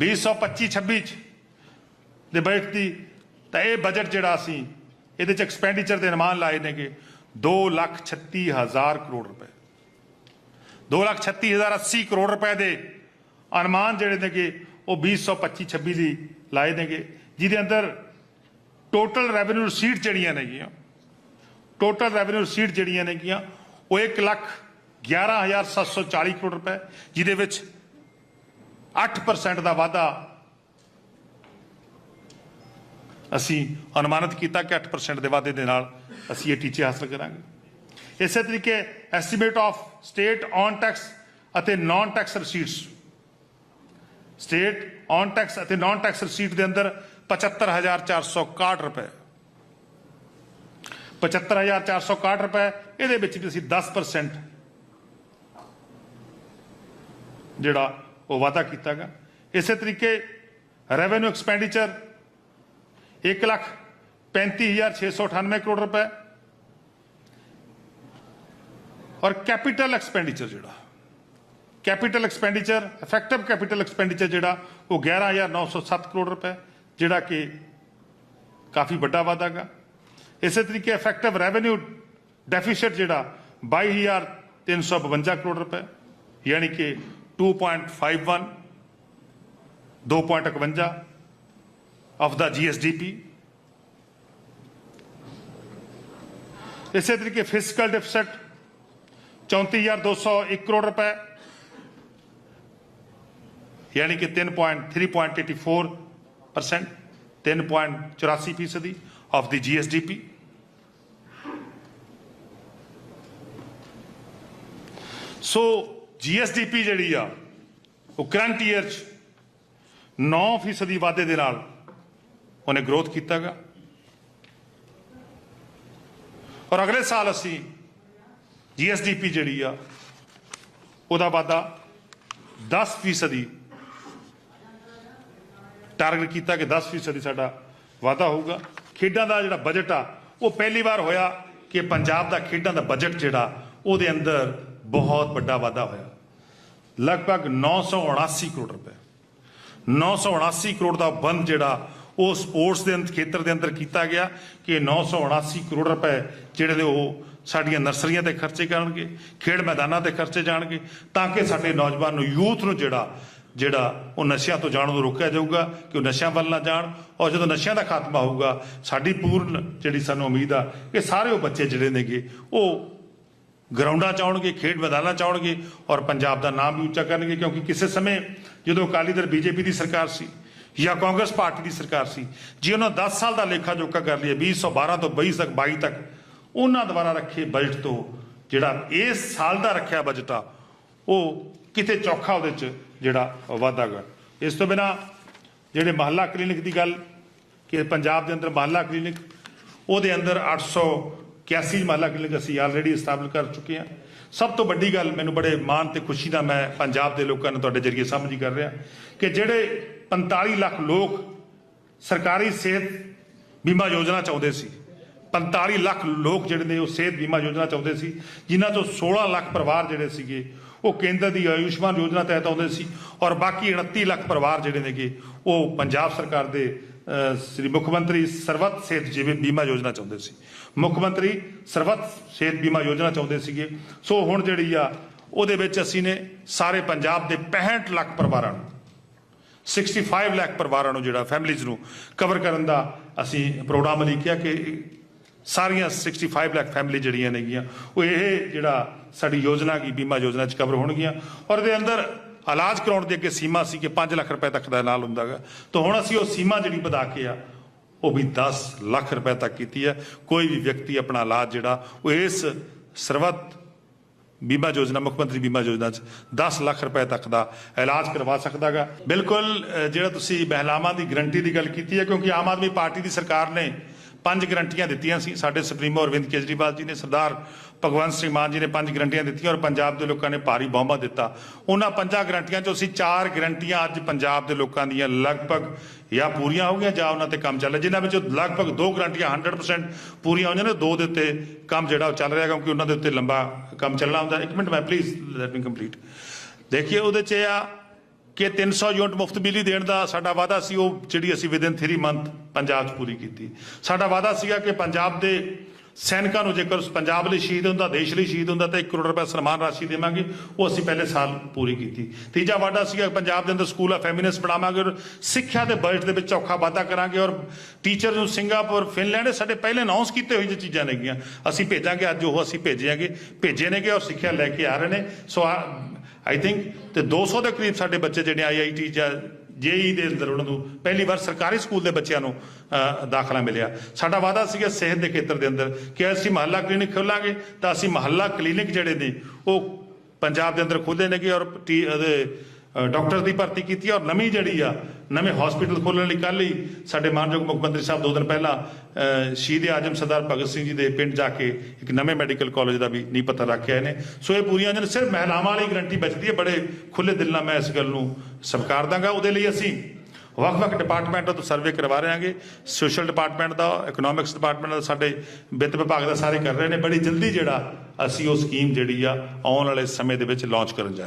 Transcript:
2025-26 ਚ ਦੇ ਬਜਟ ਦੀ, ਤਾਂ ਇਹ ਬਜਟ ਜਿਹੜਾ ਅਸੀਂ ਇਹਦੇ ਚ ਐਕਸਪੈਂਡੀਚਰ ਦੇ ਅਨੁਮਾਨ ਲਾਏ ਨੇਗੇ 2 ਲੱਖ 36 ਹਜ਼ਾਰ ਕਰੋੜ ਰੁਪਏ। 2 ਲੱਖ 36 ਹਜ਼ਾਰ 80 ਕਰੋੜ ਰੁਪਏ ਦੇ ਅਨੁਮਾਨ ਜਿਹੜੇ ਨੇਗੇ, ਉਹ 2025-26 ਲਈ ਲਾਏ ਨੇਗੇ, ਜਿਹਦੇ ਅੰਦਰ ਟੋਟਲ ਰੈਵਨਿਊ ਰਸੀਟ ਜਿਹੜੀਆਂ ਨੇਗੀਆਂ ਟੋਟਲ ਰੈਵਨਿਊ ਰਸੀਟ ਜਿਹੜੀਆਂ ਨੇਗੀਆਂ, ਉਹ 1 ਲੱਖ 11740 ਕਰੋੜ ਰੁਪਏ, ਜਿਹਦੇ ਵਿੱਚ 8% ਦਾ ਵਾਧਾ ਅਸੀਂ ਅਨੁਮਾਨਿਤ ਕੀਤਾ ਕਿ 8% ਦੇ ਵਾਧੇ ਦੇ ਨਾਲ ਅਸੀਂ ਇਹ ਟੀਚੇ ਹਾਸਲ ਕਰਾਂਗੇ। ਇਸੇ ਤਰੀਕੇ estimate of state on tax ਅਤੇ non tax receipts state on tax ਅਤੇ ਨਾਨ ਟੈਕਸ ਰਸੀਟ ਦੇ ਅੰਦਰ 75461 ਰੁਪਏ। 75461 ਰੁਪਏ, ਇਹਦੇ ਵਿੱਚ ਵੀ ਅਸੀਂ 10% ਜਿਹੜਾ ਉਹ ਵਾਅਦਾ ਕੀਤਾਗਾ। ਇਸੇ ਤਰੀਕੇ ਰੈਵਨਿਊ ਐਕਸਪੈਂਡੀਚਰ 1 ਲੱਖ 35698 ਕਰੋੜ ਰੁਪਏ ਔਰ ਕੈਪੀਟਲ ਐਕਸਪੈਂਡੀਚਰ ਜਿਹੜਾ capital expenditure effective capital expenditure ਜਿਹੜਾ ਉਹ 11907 ਕਰੋੜ ਰੁਪਏ, ਜਿਹੜਾ ਕਿ ਕਾਫੀ ਵੱਡਾ ਵਾਧਾ ਗਾ ਇਸੇ ਤਰੀਕੇ ਇਫੈਕਟਿਵ ਰੈਵਨਿਊ ਡੈਫੀਸਿਟ ਜਿਹੜਾ 22352 ਕਰੋੜ ਰੁਪਏ, ਯਾਨੀ ਕਿ टू पॉइंट फाइव वन दोट इकवंजा of the G S D P इसी तरीके फ़िज़िकल डिफिसिट चौंती हज़ार दो सौ एक करोड़ रुपए, यानी कि तीन point three point eighty four percent, तीन पॉइंट चौरासी फ़ीसदी of the GSDP so GSDP ਜਿਹੜੀ ਆ, ਉਹ ਕਰੰਟ ਈਅਰ ਚ 9 ਫੀਸਦੀ ਵਾਧੇ ਦੇ ਨਾਲ ਉਹਨੇ ਗਰੋਥ ਕੀਤਾਗਾ ਔਰ ਅਗਲੇ ਸਾਲ ਅਸੀਂ GSDP ਜਿਹੜੀ ਆ, ਉਹਦਾ ਵਾਧਾ 10 ਫੀਸਦੀ ਟਾਰਗੇਟ ਕੀਤਾ ਕਿ 10 ਫੀਸਦੀ ਸਾਡਾ ਵਾਧਾ ਹੋਊਗਾ। ਖੇਡਾਂ ਦਾ ਜਿਹੜਾ ਬਜਟ ਆ, ਉਹ ਪਹਿਲੀ ਵਾਰ ਹੋਇਆ ਕਿ ਪੰਜਾਬ ਦਾ ਖੇਡਾਂ ਦਾ ਬਜਟ ਜਿਹੜਾ, ਉਹਦੇ ਅੰਦਰ ਬਹੁਤ ਵੱਡਾ ਵਾਧਾ ਹੋਇਆ। ਲਗਭਗ 979 ਕਰੋੜ ਰੁਪਏ। 979 ਕਰੋੜ ਦਾ ਬੰਦ ਜਿਹੜਾ ਉਹ ਸਪੋਰਟਸ ਦੇ ਅੰਦਰ ਖੇਤਰ ਦੇ ਅੰਦਰ ਕੀਤਾ ਗਿਆ ਕਿ 979 ਕਰੋੜ ਰੁਪਏ ਜਿਹੜੇ ਨੇ ਉਹ ਸਾਡੀਆਂ ਨਰਸਰੀਆਂ ਤੇ ਖਰਚੇ ਕਰਨਗੇ, ਖੇਡ ਮੈਦਾਨਾਂ ਤੇ ਖਰਚੇ ਜਾਣਗੇ, ਤਾਂ ਕਿ ਸਾਡੇ ਨੌਜਵਾਨ ਨੂੰ, ਯੂਥ ਨੂੰ ਜਿਹੜਾ ਜਿਹੜਾ ਉਹ ਨਸ਼ਿਆਂ ਤੋਂ ਜਾਣ ਨੂੰ ਰੋਕਿਆ ਜਾਊਗਾ, ਕਿ ਉਹ ਨਸ਼ਿਆਂ ਵੱਲ ਨਾ ਜਾਣ ਔਰ ਜਦੋਂ ਨਸ਼ਿਆਂ ਦਾ ਖਾਤਮਾ ਹੋਊਗਾ, ਸਾਡੀ ਪੂਰਨ ਜਿਹੜੀ ਸਾਨੂੰ ਉਮੀਦ ਆ ਕਿ ਸਾਰੇ ਉਹ ਬੱਚੇ ਜਿਹੜੇ ਨੇਗੇ, ਉਹ ਗਰਾਊਂਡਾਂ ਚ ਆਉਣਗੇ, ਖੇਡ ਮੈਦਾਨਾਂ ਚ ਆਉਣਗੇ ਔਰ ਪੰਜਾਬ ਦਾ ਨਾਮ ਵੀ ਉੱਚਾ ਕਰਨਗੇ ਕਿਉਂਕਿ ਕਿਸੇ ਸਮੇਂ ਜਦੋਂ ਅਕਾਲੀ ਦਲ ਬੀਜੇਪੀ ਦੀ ਸਰਕਾਰ ਸੀ ਜਾਂ ਕਾਂਗਰਸ ਪਾਰਟੀ ਦੀ ਸਰਕਾਰ ਸੀ, ਜੇ ਉਹਨਾਂ 10 ਸਾਲ ਦਾ ਲੇਖਾ ਜੋਖਾ ਕਰ ਲਿਆ 2012 ਤੋਂ 22 ਤੱਕ 22 ਤੱਕ, ਉਹਨਾਂ ਦੁਆਰਾ ਰੱਖੇ ਬਜਟ ਤੋਂ ਜਿਹੜਾ ਇਸ ਸਾਲ ਦਾ ਰੱਖਿਆ ਬਜਟ ਆ, ਉਹ ਕਿਤੇ ਚੌਖਾ ਉਹਦੇ ਚ ਜਿਹੜਾ ਵਾਧਾ ਗਾ। ਇਸ ਤੋਂ ਬਿਨਾ ਜਿਹੜੇ ਮਹੱਲਾ ਕਲੀਨਿਕ ਦੀ ਗੱਲ, ਕਿ ਪੰਜਾਬ ਦੇ ਅੰਦਰ ਮਹੱਲਾ ਕਲੀਨਿਕ, ਉਹਦੇ ਅੰਦਰ 881 ਮਹੱਲਾ ਕਲੀਨਿਕ ਅਸੀਂ ਆਲਰੇਡੀ ਸਥਾਪਿਤ ਕਰ ਚੁੱਕੇ ਹਾਂ। ਸਭ ਤੋਂ ਵੱਡੀ ਗੱਲ ਮੈਨੂੰ ਬੜੇ ਮਾਣ ਤੇ ਖੁਸ਼ੀ ਨਾਲ ਮੈਂ ਪੰਜਾਬ ਦੇ ਲੋਕਾਂ ਨੂੰ ਤੁਹਾਡੇ ਜਰੀਏ ਸਾਂਝੀ ਕਰ ਰਿਹਾ ਕਿ ਜਿਹੜੇ 45 ਲੱਖ ਲੋਕ ਸਰਕਾਰੀ ਸਿਹਤ ਬੀਮਾ ਯੋਜਨਾ ਚਾਹੁੰਦੇ ਸੀ 45 ਲੱਖ ਲੋਕ ਜਿਹੜੇ ਨੇ ਉਹ ਸਿਹਤ ਬੀਮਾ ਯੋਜਨਾ ਚਾਹੁੰਦੇ ਸੀ, ਜਿਨ੍ਹਾਂ 'ਚੋਂ 16 ਲੱਖ ਪਰਿਵਾਰ ਜਿਹੜੇ ਸੀਗੇ, ਉਹ ਕੇਂਦਰ ਦੀ ਆਯੁਸ਼ਮਾਨ ਯੋਜਨਾ ਤਹਿਤ ਆਉਂਦੇ ਸੀ ਔਰ ਬਾਕੀ 29 ਲੱਖ ਪਰਿਵਾਰ ਜਿਹੜੇ ਨੇਗੇ, ਉਹ ਪੰਜਾਬ ਸਰਕਾਰ ਦੇ ਸ੍ਰੀ ਮੁੱਖ ਮੰਤਰੀ ਸਰਬੱਤ ਸਿਹਤ ਜੀਵਨ ਬੀਮਾ ਯੋਜਨਾ ਚਾਹੁੰਦੇ ਸੀ। ਮੁੱਖ ਮੰਤਰੀ ਸਰਬੱਤ ਸਿਹਤ ਬੀਮਾ ਯੋਜਨਾ ਚਾਹੁੰਦੇ ਸੀਗੇ। ਸੋ ਹੁਣ ਜਿਹੜੀ ਆ, ਉਹਦੇ ਵਿੱਚ ਅਸੀਂ ਨੇ ਸਾਰੇ ਪੰਜਾਬ ਦੇ 65 ਲੱਖ ਪਰਿਵਾਰਾਂ ਨੂੰ 65 ਲੱਖ ਪਰਿਵਾਰਾਂ ਨੂੰ ਜਿਹੜਾ ਫੈਮਿਲੀਜ਼ ਨੂੰ ਕਵਰ ਕਰਨ ਦਾ ਅਸੀਂ ਪ੍ਰੋਗਰਾਮ ਲਿਖਿਆ ਕਿ ਸਾਰੀਆਂ 65 ਲੱਖ ਫੈਮਿਲੀ ਜਿਹੜੀਆਂ ਨੇਗੀਆਂ, ਉਹ ਇਹ ਜਿਹੜਾ ਸਾਡੀ ਯੋਜਨਾ ਕੀ ਬੀਮਾ ਯੋਜਨਾ ਚ ਕਵਰ ਹੋਣਗੀਆਂ। ਔਰ ਇਹਦੇ ਅੰਦਰ ਇਲਾਜ ਕਰਾਉਣ ਦੀ ਅੱਗੇ ਸੀਮਾ ਸੀ ਕਿ 5 ਲੱਖ ਰੁਪਏ ਤੱਕ ਦਾ ਨਾਲ ਹੁੰਦਾਗਾ ਤਾਂ ਹੁਣ ਅਸੀਂ ਉਹ ਸੀਮਾ ਜਿਹੜੀ ਵਧਾ ਕੇ ਆ ਉਹ ਵੀ 10 ਲੱਖ ਰੁਪਏ ਤੱਕ ਕੀਤੀ ਹੈ। ਕੋਈ ਵੀ ਵਿਅਕਤੀ ਆਪਣਾ ਇਲਾਜ ਜਿਹੜਾ, ਉਹ ਇਸ ਸਰਵਤ ਬੀਮਾ ਯੋਜਨਾ, ਮੁੱਖ ਮੰਤਰੀ ਬੀਮਾ ਯੋਜਨਾ ਚ 10 ਲੱਖ ਰੁਪਏ ਤੱਕ ਦਾ ਇਲਾਜ ਕਰਵਾ ਸਕਦਾਗਾ ਬਿਲਕੁਲ ਜਿਹੜਾ ਤੁਸੀਂ ਮਹਿਲਾਵਾਂ ਦੀ ਗਰੰਟੀ ਦੀ ਗੱਲ ਕੀਤੀ ਹੈ, ਕਿਉਂਕਿ ਆਮ ਆਦਮੀ ਪਾਰਟੀ ਦੀ ਸਰਕਾਰ ਨੇ ਪੰਜ ਗਰੰਟੀਆਂ ਦਿੱਤੀਆਂ ਸੀ। ਸਾਡੇ ਸੁਪਰੀਮੋ ਅਰਵਿੰਦ ਕੇਜਰੀਵਾਲ ਜੀ ਨੇ, ਸਰਦਾਰ ਭਗਵੰਤ ਸਿੰਘ ਮਾਨ ਜੀ ਨੇ ਪੰਜ ਗਰੰਟੀਆਂ ਦਿੱਤੀਆਂ ਔਰ ਪੰਜਾਬ ਦੇ ਲੋਕਾਂ ਨੇ ਭਾਰੀ ਬਹੁਮਤ ਦਿੱਤਾ। ਉਹਨਾਂ ਪੰਜਾਂ ਗਰੰਟੀਆਂ ਚੋਂ ਅਸੀਂ ਚਾਰ ਗਰੰਟੀਆਂ ਅੱਜ ਪੰਜਾਬ ਦੇ ਲੋਕਾਂ ਦੀਆਂ ਲਗਭਗ ਜਾਂ ਪੂਰੀਆਂ ਹੋ ਗਈਆਂ ਜਾਂ ਉਹਨਾਂ ਤੇ ਕੰਮ ਚੱਲ ਰਿਹਾ। ਜਿਨ੍ਹਾਂ ਵਿੱਚੋਂ ਲਗਭਗ ਦੋ ਗਰੰਟੀਆਂ 100% ਪੂਰੀਆਂ ਹੋਈਆਂ ਨੇ, ਦੋ ਦੇ ਉੱਤੇ ਕੰਮ ਜਿਹੜਾ ਉਹ ਚੱਲ ਰਿਹਾ ਕਿਉਂਕਿ ਉਹਨਾਂ ਦੇ ਉੱਤੇ ਲੰਬਾ ਕੰਮ ਚੱਲਣਾ ਹੁੰਦਾ। ਇੱਕ ਮਿੰਟ ਮੈਂ ਪਲੀਜ਼ ਲੈਟ ਮੀ ਕੰਪਲੀਟ ਦੇਖੀਏ ਉਹਦੇ 'ਚ ਇਹ ਆ ਕਿ 300 ਯੂਨਿਟ ਮੁਫਤ ਬਿਜਲੀ ਦੇਣ ਦਾ ਸਾਡਾ ਵਾਅਦਾ ਸੀ, ਉਹ ਜਿਹੜੀ ਅਸੀਂ ਵਿਦਿਨ 3 ਮੰਥ ਪੰਜਾਬ 'ਚ ਪੂਰੀ ਕੀਤੀ। ਸਾਡਾ ਵਾਅਦਾ ਸੀਗਾ ਕਿ ਪੰਜਾਬ ਦੇ ਸੈਨਿਕਾਂ ਨੂੰ ਜੇਕਰ ਪੰਜਾਬ ਲਈ ਸ਼ਹੀਦ ਹੁੰਦਾ, ਦੇਸ਼ ਲਈ ਸ਼ਹੀਦ ਹੁੰਦਾ, ਤਾਂ 1 ਕਰੋੜ ਰੁਪਏ ਸਨਮਾਨ ਰਾਸ਼ੀ ਦੇਵਾਂਗੇ। ਉਹ ਅਸੀਂ ਪਹਿਲੇ ਸਾਲ ਪੂਰੀ ਕੀਤੀ। ਤੀਜਾ ਵਾਅਦਾ ਸੀਗਾ ਪੰਜਾਬ ਦੇ ਅੰਦਰ ਸਕੂਲ ਆਫ ਫੈਮਿਨਿਸ ਬਣਾਵਾਂਗੇ ਔਰ ਸਿੱਖਿਆ ਦੇ ਬਜਟ ਦੇ ਵਿੱਚ ਔਖਾ ਵਾਧਾ ਕਰਾਂਗੇ ਔਰ ਟੀਚਰ ਨੂੰ ਸਿੰਗਾਪੁਰ, ਫਿਨਲੈਂਡ ਸਾਡੇ ਪਹਿਲੇ ਅਨਾਉਂਸ ਕੀਤੇ ਹੋਏ ਜਿਹੀ ਚੀਜ਼ਾਂ ਨੇਗੀਆਂ। ਅਸੀਂ ਭੇਜਾਂਗੇ, ਅੱਜ ਉਹ ਅਸੀਂ ਭੇਜਾਂਗੇ ਭੇਜੇ ਨੇਗੇ ਔਰ ਸਿੱਖਿਆ ਲੈ ਕੇ ਆ ਰਹੇ ਨੇ। ਸੋ ਆਈ ਥਿੰਕ ਤੇ 200 ਦੇ ਕਰੀਬ ਸਾਡੇ ਬੱਚੇ ਜਿਹੜੇ ਆਈਆਈਟੀ ਜਾਂ ਜੇਈ ਦੇ ਅੰਦਰ ਉਹਨਾਂ ਨੂੰ ਪਹਿਲੀ ਵਾਰ ਸਰਕਾਰੀ ਸਕੂਲ ਦੇ ਬੱਚਿਆਂ ਨੂੰ ਦਾਖਲਾ ਮਿਲਿਆ। ਸਾਡਾ ਵਾਅਦਾ ਸੀਗਾ ਸਿਹਤ ਦੇ ਖੇਤਰ ਦੇ ਅੰਦਰ ਕਿ ਅਸੀਂ ਮਹੱਲਾ ਕਲੀਨਿਕ ਖੋਲਾਂਗੇ ਤਾਂ ਅਸੀਂ ਮਹੱਲਾ ਕਲੀਨਿਕ ਜਿਹੜੇ ਨੇ ਉਹ ਪੰਜਾਬ ਦੇ ਅੰਦਰ ਖੋਲ੍ਹੇ ਨੇਗੇ ਔਰ ਟੀ- ਡਾਕਟਰ ਦੀ ਭਰਤੀ ਕੀਤੀ ਔਰ ਨਵੀਂ ਜਿਹੜੀ ਆ, ਨਵੇਂ ਹਸਪੀਟਲ ਖੋਲ੍ਹਣ ਲਈ ਕੱਲ੍ਹ ਹੀ ਸਾਡੇ ਮਾਨਯੋਗ ਮੁੱਖ ਮੰਤਰੀ ਸਾਹਿਬ ਦੋ ਦਿਨ ਪਹਿਲਾਂ ਸ਼ਹੀਦ ਆਜਮ ਸਰਦਾਰ ਭਗਤ ਸਿੰਘ ਜੀ ਦੇ ਪਿੰਡ ਜਾ ਕੇ ਇੱਕ ਨਵੇਂ ਮੈਡੀਕਲ ਕਾਲਜ ਦਾ ਵੀ ਨੀਂਹ ਪੱਥਰ ਆਏ ਨੇ। ਸੋ ਇਹ ਪੂਰੀਆਂ ਜਨ ਸਿਰਫ ਮਹਿਲਾਵਾਂ ਵਾਲੀ ਗਰੰਟੀ ਬਚਦੀ ਹੈ, ਬੜੇ ਖੁੱਲੇ ਦਿਲ ਨਾਲ ਮੈਂ ਇਸ ਗੱਲ ਨੂੰ ਸਵੀਕਾਰ ਦਾਂਗਾ। ਉਹਦੇ ਲਈ ਅਸੀਂ ਵੱਖ-ਵੱਖ ਡਿਪਾਰਟਮੈਂਟਾਂ ਤੋਂ ਸਰਵੇ ਕਰਵਾ ਰਹੇ ਹਾਂਗੇ। ਸੋਸ਼ਲ ਡਿਪਾਰਟਮੈਂਟ ਦਾ ਇਕਨੋਮਿਕਸ ਡਿਪਾਰਟਮੈਂਟ ਦਾ, ਸਾਡੇ ਵਿੱਤ ਵਿਭਾਗ ਦਾ ਸਾਰੇ ਕਰ ਰਹੇ ਨੇ। ਬੜੀ ਜਲਦੀ ਜਿਹੜਾ ਅਸੀਂ ਉਹ ਸਕੀਮ ਜਿਹੜੀ ਆ, ਆਉਣ ਵਾਲੇ ਸਮੇਂ ਦੇ ਵਿੱਚ ਲਾਂਚ ਕਰਨ ਜਾ